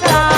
তা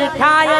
दिखाया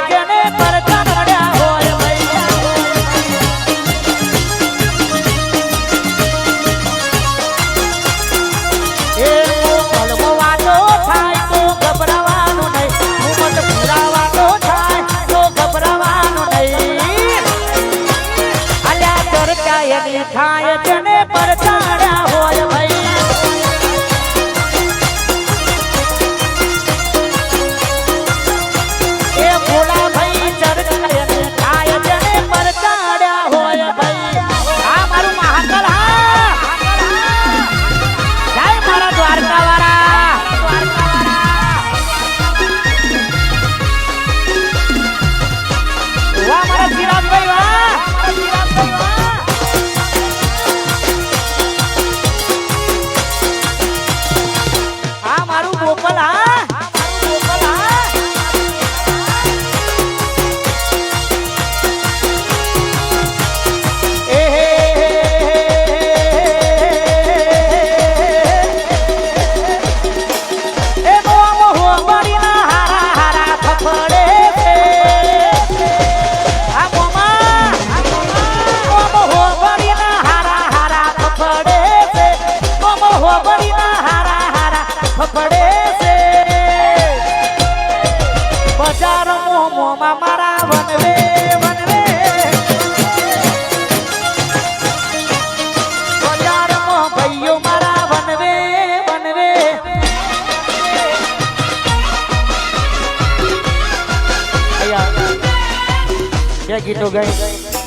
બે ગીતો ગઈ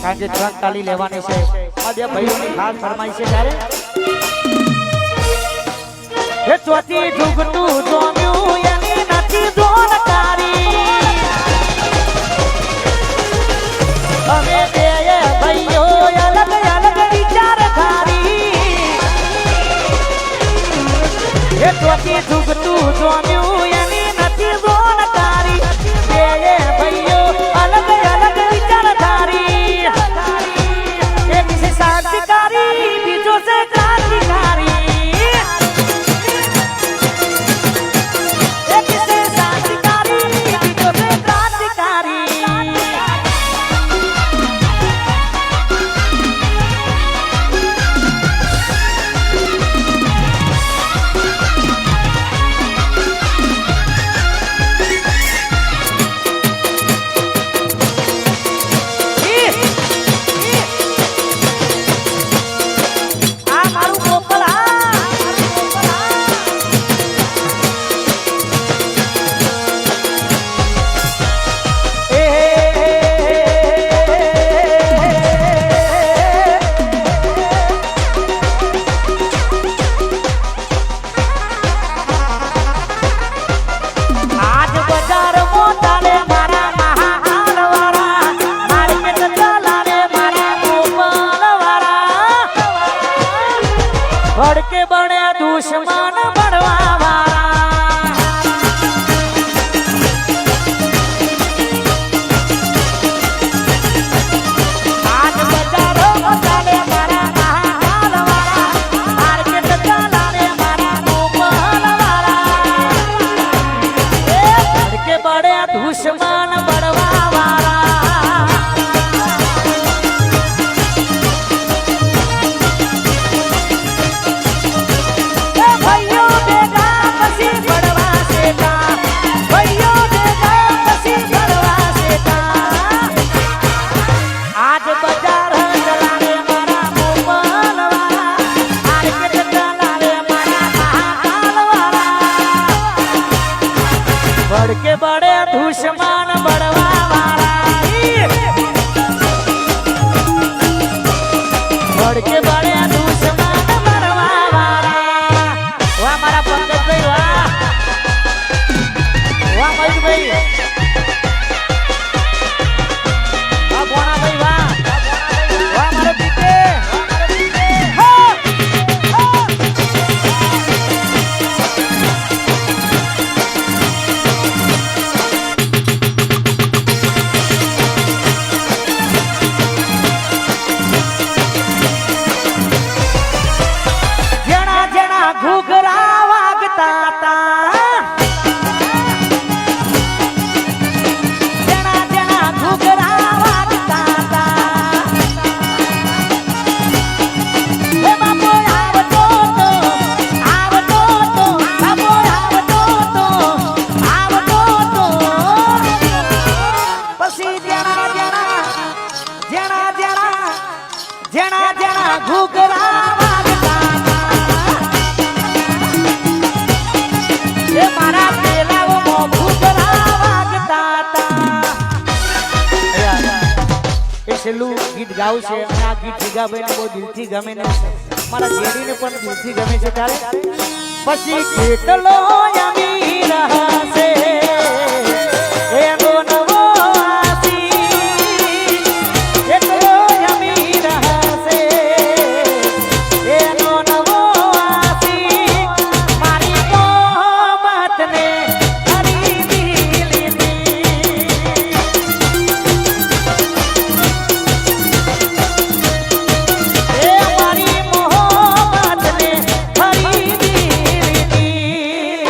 કારણ કે ત્રણ તાલી લેવાની છે. આ બે ભાઈઓની ખાસ ફરમાઈ છે ત્યારે. ચોથી ઢુકતું સોમ્યું એની નથી જોનકારી છેલ્લું ગીત ગાવું છે. અને આ ગીત ભીગાભાઈને બહુ દિલથી ગમે ને. મારા જેડીને પણ દિલથી ગમે છે ત્યારે. પછી કેટલો અમીર હશે એનો